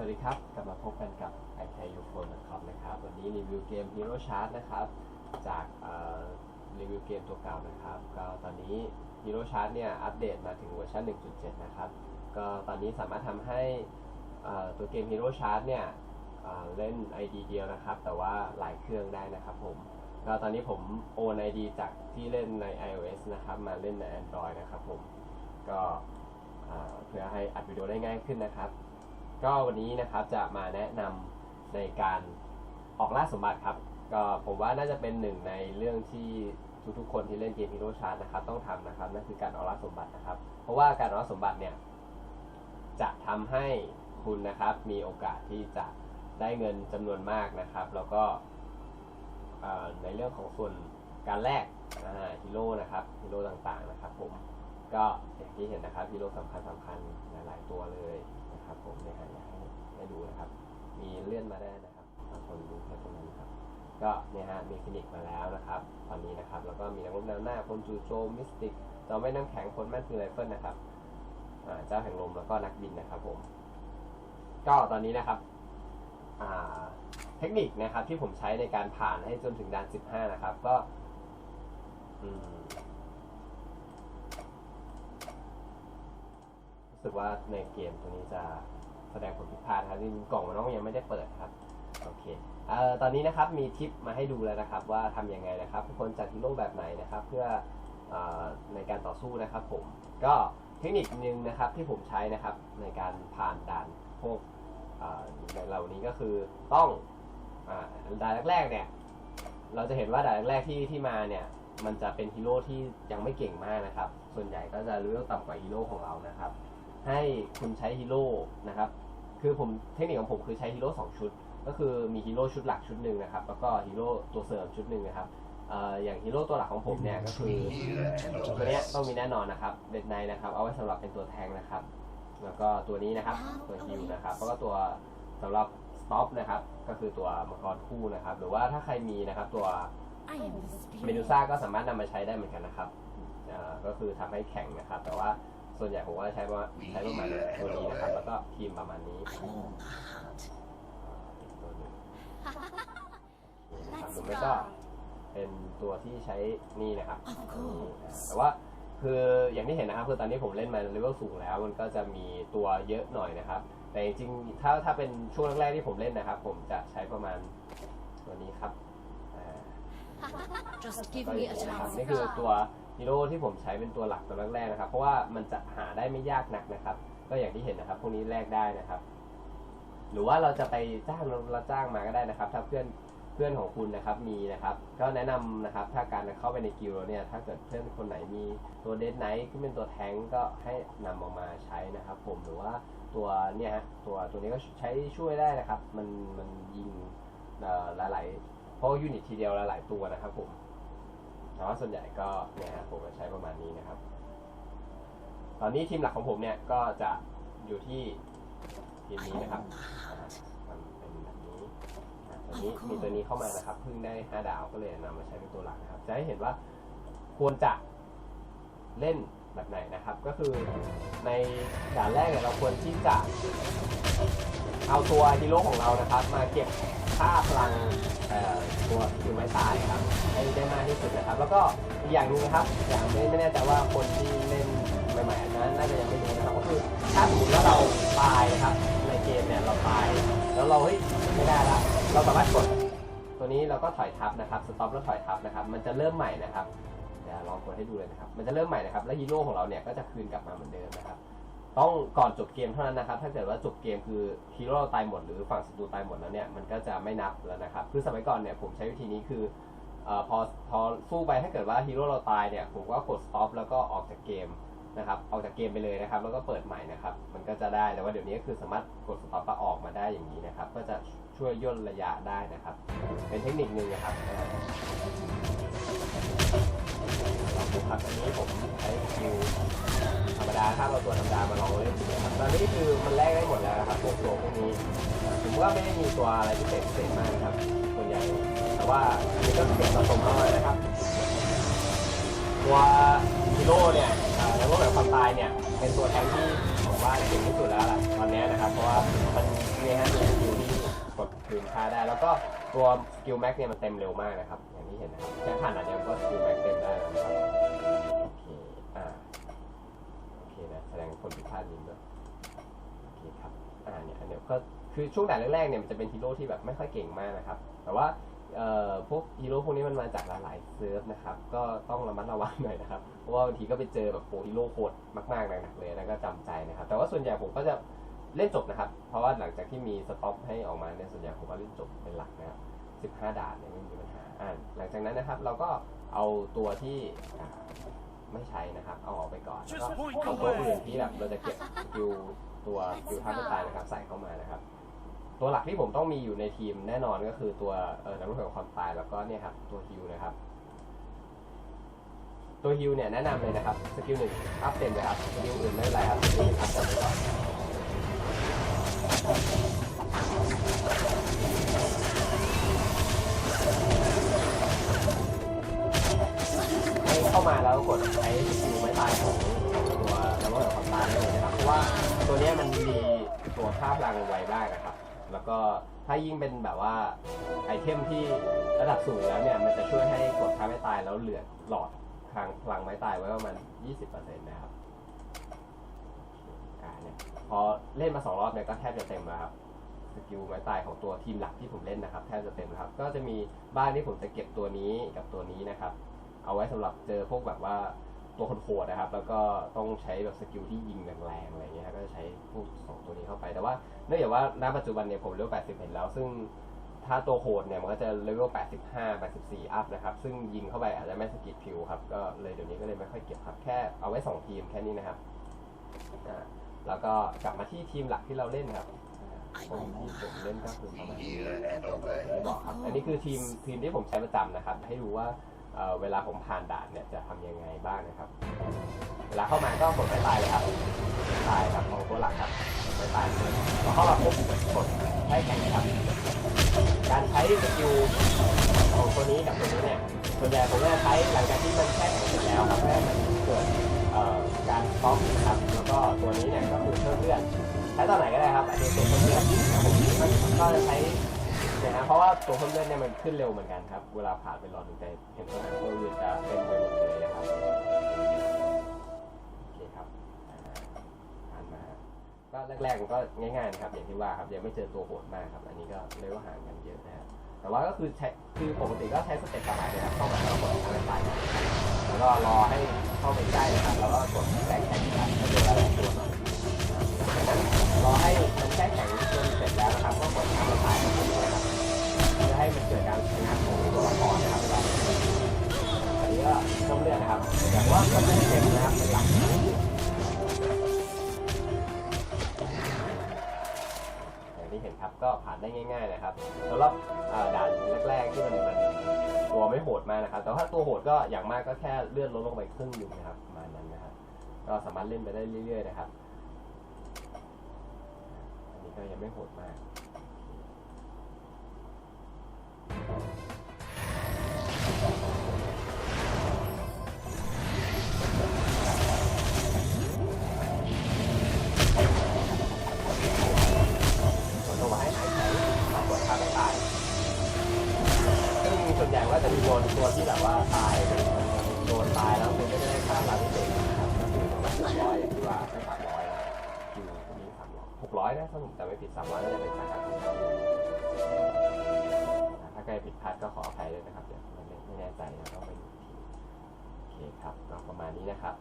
วัสดีครับ กลับมาพบกันกับ i k u p h o n e c o m นะครับ วันนี้รีวิวเกม Hero Chart นะครับ จากรีวิวเกมตัวเก่านะครับ ก็ตอนนี้ Hero Chart เนี่ย อัปเดตมาถึงเวอร์ชัน 1.7 นะครับ ก็ตอนนี้สามารถทำให้ตัวเกม Hero Chart เนี่ยเอ่อเล่น ID เดียวนะครับ แต่ว่าหลายเครื่องได้นะครับผมก็ตอนนี้ผมโอน ID จากที่เล่นใน iOS นะครับ มาเล่นใน Android นะครับผม ก็เพื่อให้อัดวิดีโอได้ง่ายขึ้นนะครับ ก็วันนี้นะครับจะมาแนะนำในการออกล่าสมบัติครับ ก็ผมว่าน่าจะเป็นหนึ่งในเรื่องที่ทุกๆคนที่เล่นเกมฮีโร่ชาร์นะครับต้องทำนะครับนั่นคือการออกล่าสมบัตินะครับ เพราะว่าการออกล่าสมบัติเนี่ยจะทำให้คุณนะครับมีโอกาสที่จะได้เงินจำนวนมากนะครับ แล้วก็ในเรื่องของส่วนการแลกฮีโร่นะครับฮีโร่ต่างๆนะครับผมก็อย่างที่เห็นนะครับฮีโร่สำคัญสำคัญๆหลายๆตัวเลย นะครับ ผมเนี่ยอยากให้ให้ดูนะครับ มีเลื่อนมาได้นะครับบางคนดูแค่ตรงนั้นครับ ก็เนี่ยฮะมีฟินิกซ์มาแล้วนะครับ ตอนนี้นะครับ แล้วก็มีนักรบแนวหน้าคนจูโจมมิสติกจอมแม่น้ำแข็งคนแม่นปืนไรเฟิลนะครับเจ้าแห่งลมแล้วก็นักบินนะครับผม ก็ตอนนี้นะครับเทคนิคนะครับที่ผมใช้ในการผ่านให้จนถึงด่าน 15 นะครับ ก็อืม รู้สึกว่าในเกมตัวนี้จะแสดงผลผิดพลาดครับจริงๆกล่องมันน้องยังไม่ได้เปิดครับโอเคเอ่อตอนนี้นะครับมีทิปมาให้ดูแล้วนะครับ ว่าทำยังไงนะครับควรจัดฮีโร่แบบไหนนะครับ เพื่อเออในการต่อสู้นะครับ ผมก็เทคนิคนึงนะครับที่ผมใช้นะครับในการผ่านด่านพวกเอ่อเหล่านี้ก็คือต้องอ่าด่านแรกๆเนี่ยเราจะเห็นว่าด่านแรกที่ที่มาเนี่ยมันจะเป็นฮีโร่ที่ยังไม่เก่งมากนะครับ ส่วนใหญ่ก็จะเลือกต่ำกว่าฮีโร่ของเรานะครับ ให้คุณใช้ฮีโร่นะครับ คือผมเทคนิคของผมคือใช้ฮีโร่สองชุด ก็คือมีฮีโร่ชุดหลักชุดหนึ่งนะครับ แล้วก็ฮีโร่ตัวเสริมชุดหนึ่งนะครับอย่างฮีโร่ตัวหลักของผมเนี่ยก็คือตัวเนี้ยต้องมีแน่นอนนะครับเด็ดไนนะครับ เอาไว้สำหรับเป็นตัวแทงนะครับ แล้วก็ตัวนี้นะครับตัวฮิวนะครับแล้วก็ตัวสำหรับสต็อปนะครับ ก็คือตัวมังกรคู่นะครับ หรือว่าถ้าใครมีนะครับตัวเมดูซ่าก็สามารถนำมาใช้ได้เหมือนกันนะครับก็คือทำให้แข็งนะครับ แต่ว่า ส่วนใหญ่ผมก็ใช้ว่าใช้ประมาณตัวนี้นะครับแล้วก็ทีมประมาณนี้ตัวนี้นะครับหรือไม่ก็เป็นตัวที่ใช้นี่นะครับ Of course. แต่ว่าคืออย่างที่เห็นนะครับคือตอนนี้ผมเล่นมาเลเวลสูงแล้ว มันก็จะมีตัวเยอะหน่อยนะครับ แต่จริงๆถ้าถ้าเป็นช่วงแรกๆที่ผมเล่นนะครับ ผมจะใช้ประมาณตัวนี้ครับอ่า Just give ก็ me อย่าง a นี้นะครับ chance. นี่คือตัว ฮีโร่ที่ผมใช้เป็นตัวหลักตัวแรกๆนะครับ เพราะว่ามันจะหาได้ไม่ยากนักนะครับ ก็อย่างที่เห็นนะครับพวกนี้แลกได้นะครับ หรือว่าเราจะไปจ้างเราจ้างมาก็ได้นะครับ ถ้าเพื่อนเพื่อนของคุณนะครับมีนะครับ ก็แนะนำนะครับ ถ้าการเข้าไปในกิลด์เนี่ยถ้าเกิดเพื่อนคนไหนมีตัวเดนไนท์ที่เป็นตัวแทงก็ให้นำออกมาใช้นะครับ ผมหรือว่าตัวเนี่ยฮะตัวตัวนี้ก็ใช้ช่วยได้นะครับ มันมันยิงหลายๆเพราะยูนิตทีเดียวหลายๆตัวนะครับผม แต่ว่าส่วนใหญ่ก็เนี่ยฮะผมก็ใช้ประมาณนี้นะครับ ตอนนี้ทีมหลักของผมเนี่ยก็จะอยู่ที่ทีมนี้นะครับมันเป็นแบบนี้ตอนนี้มีตัวนี้เข้ามานะครับเพิ่งได้5ดาวก็เลยนำมาใช้เป็นตัวหลักนะครับ จะให้เห็นว่าควรจะเล่นแบบไหนนะครับ ก็คือในด่านแรกเนี่ยเราควรที่จะ เอาตัวฮีโร่ของเรานะครับ มาเก็บค่าพลังตัวคิวไม้ตายครับให้ได้มากที่สุดนะครับ แล้วก็อีกอย่างหนึงนะครับ อย่างไม่ไม่แน่ใจว่าคนที่เล่นใหม่ๆนั้นน่าจะยังไม่รู้นะครับก็คือถ้าสมมติว่าเราตายนะครับในเกมเนี่ยเราตาย แล้วเราเฮ้ยไม่ได้ละเราสามารถกดตัวนี้เราก็ถอยทับนะครับสต็อปแล้วถอยทับนะครับ มันจะเริ่มใหม่นะครับเดี๋ยวลองกดให้ดูเลยนะครับ มันจะเริ่มใหม่นะครับ แล้วฮีโร่ของเราเนี่ยก็จะคืนกลับมาเหมือนเดิมนะครับ ต้องก่อนจบเกมเท่านั้นนะครับ ถ้าเกิดว่าจบเกมคือฮีโร่เราตายหมดหรือฝั่งศัตรูตายหมดแล้วเนี่ยมันก็จะไม่นับแล้วนะครับคือสมัยก่อนเนี่ยผมใช้วิธีนี้คืออพอพอสู้ไปถ้าเกิดว่าฮีโร่เราตายเนี่ยผมก็กด stop แล้วก็ออกจากเกมนะครับออกจากเกมไปเลยนะครับ แล้วก็เปิดใหม่นะครับ มันก็จะได้แต่ว่าเดี๋ยวนี้คือสามารถกด stop แล้วออกมาได้อย่างนี้นะครับ ก็จะช่วยย่นระยะได้นะครับ เป็นเทคนิคหนึ่งนะครับ อ่าลองดูครับอันนี้ผมใช้สกิลธรรมดาถ้าเราตัวธรรมดามาลองเล่นดูนะครับตอนนี้คือมันแลกได้หมดแล้วนะครับพวกตัวพวกนี้ผมว่าไม่ได้มีตัวอะไรที่เจ๋งเจ๋งมากนะครับส่วนใหญ่แต่ว่าอันนี้ก็เก็บสะสมเอาไว้นะครับ ตัวฮีโร่เนี่ยแล้วก็แบบความตายเนี่ยเป็นตัวแทงที่ผมว่าเก่งที่สุดแล้วล่ะตอนนี้นะครับ เพราะว่ามันมีฮะมีสกิลที่กดคืนค่าได้แล้วก็ ตัวสกิลแม็กเนี่ยมันเต็มเร็วมากนะครับ อย่างที่เห็นนะครับแค่ผ่านอันเดียวก็สกิลแม็กเต็มได้แล้วนะครับโอเคอ่าโอเคนะแสดงผลผิดพลาดนิดด้วยโอเคครับอ่าเนี่ยอันเนี้ยก็คือช่วงด่านแรกๆเนี่ยมันจะเป็นฮีโร่ที่แบบไม่ค่อยเก่งมากนะครับ แต่ว่าเอ่อพวกฮีโร่พวกนี้มันมาจากหลายๆเซิร์ฟนะครับ ก็ต้องระมัดระวังหน่อยนะครับ เพราะว่าบางทีก็ไปเจอแบบโปรฮีโร่โคตรมากๆหนักๆเลยแล้วก็จำใจนะครับ แต่ว่าส่วนใหญ่ผมก็จะ เล่นจบนะครับ เพราะว่าหลังจากที่มีสต็อปให้ออกมาเนี่ยส่วนใหญ่ผมก็เล่นจบเป็นหลักนะครับ 15ด่านเนี่ยไม่มีปัญหาอ่าหลังจากนั้นนะครับเราก็เอาตัวที่อ่าไม่ใช้นะครับ เอาออกไปก่อนแล้วก็เอาตัวอื่นที่แบบเราจะเก็บสกิลตัวสกิลท่าไม่ตายนะครับใส่เข้ามานะครับ ตัวหลักที่ผมต้องมีอยู่ในทีมแน่นอนก็คือตัวเอ่อนักรบแห่งความตายแล้วก็เนี่ยครับตัวฮิวนะครับตัวฮิวเนี่ยแนะนำเลยนะครับสกิลหนึ่งอัพเต็มเลยครับสกิลอื่นไม่เป็นไรครับสกิลหนึ่งอัพเต็มไปก่อนให้ เข้ามาแล้วกดใช้สกิลไม้ตายของตัวนักรบแห่งความตายได้เลยนะครับเพราะว่าตัวนี้มันมีตัวค่าพลังไวมากนะครับ แล้วก็ถ้ายิ่งเป็นแบบว่าไอเทมที่ระดับสูงแล้วเนี่ยมันจะช่วยให้กดท้าไม่ตายแล้วเหลือหลอดทางพลังไม้ตายไว้ประมาณ 20%นะครับอ่าเนี่ย พอเล่นมาสองรอบเนี่ยก็แทบจะเต็มแล้วครับสกิลไม้ตายของตัวทีมหลักที่ผมเล่นนะครับ แทบจะเต็มครับ ก็จะมีบ้านที่ผมจะเก็บตัวนี้กับตัวนี้นะครับ เอาไว้สำหรับเจอพวกแบบว่าตัวคนโหดนะครับ แล้วก็ต้องใช้แบบสกิลที่ยิงแรงๆอะไรเงี้ยครับก็จะใช้พวกสองตัวนี้เข้าไป แต่ว่าเนื่องจากว่าณปัจจุบันเนี่ยผมเลเวล80เห็นแล้ว ซึ่งถ้าตัวโหดเนี่ยมันก็จะเลเวล85 84 อัพนะครับ ซึ่งยิงเข้าไปอาจจะไม่สกิดผิวครับ ก็เลยเดี๋ยวนี้ก็เลยไม่ค่อยเก็บครับ แค่เอาไว้ 2 ทีมแค่นี้นะครับอ่า แล้วก็กลับมาที่ทีมหลักที่เราเล่นครับผมที่ผมเล่นก็คือประมาณนี้ที่บอกครับอันนี้คือทีมทีมที่ผมใช้ประจำนะครับ ให้ดูว่าเวลาผมผ่านด่านเนี่ยจะทำยังไงบ้างนะครับ เวลาเข้ามาก็กดไม่ตายเลยครับตายครับของตัวหลักครับไม่ตายเลยพอเข้ามาปุ๊บกดใช้แข่งครับ การใช้สกิลของตัวนี้กับตัวนี้เนี่ยส่วนใหญ่ผมจะใช้หลังจากที่มันแช่แข็งเสร็จแล้วครับเพื่มันเกิดการสต็อกนะครับ ก็ตัวนี้เนี่ยก็คือเพิ่มเลือดใช้ตอนไหนก็ได้ครับอันนี้ตัวเพิ่มเลือดแต่ผมก็จะใช้เนี่ยนะเพราะว่าตัวเพิ่มเลือดเนี่ยมันขึ้นเร็วเหมือนกันครับ เวลาผ่านไปรอดหนึ่งใจเห็นตัวไหนตัวอื่นจะเต็มไปหมดเลยนะครับโอเคครับอ่าผ่านมาก็แรกๆมันก็ง่ายๆนะครับอย่างที่ว่าครับยังไม่เจอตัวโหดมากครับ อันนี้ก็เลยว่าห่างกันเยอะนะฮะ แต่ว่าก็คือใช้คือปกติก็ใช้สเต็ปสบายเลยครับเข้ามาแล้วกดทางไปแล้วก็รอให้เข้าไปใกล้นะครับแล้วก็กดแรงแข็งครับให้เวลาแรตัวหน่อยจรอให้มันแช่แข็งจนเสร็จแล้วนะครับก็กดทางไปนะครับเพื่อให้มันเกิดการชนะของตัวละครนะครับแบบอันนี้ก็ต้องเลือกนะครับแต่ว่าก็ไม่เต็มนะครับเป็นหลัก อย่างที่เห็นครับ ก็ผ่านได้ง่าย ๆ นะครับสำหรับด่านแรกๆที่มันมันตัวไม่โหดมากนะครับ แต่ว่าตัวโหดก็อย่างมากก็แค่เลื่อนลดลงไปครึ่งหนึ่งนะครับประมาณนั้นนะครับก็สามารถเล่นไปได้เรื่อย ๆ นะครับ อันนี้ก็ยังไม่โหดมาก ไม่สามร้อยนะคิวนี้สามร้อยหกร้อยนะถ้าผมจำไม่ผิดสามร้อยน่าจะเป็นสาขาที่เราถ้าใครผิดพลาดก็ขออภัยด้วยนะครับเดี๋ยวไม่ไม่แน่ใจนะต้องไปดูอีกทีโอเคครับก็ประมาณนี้นะครับ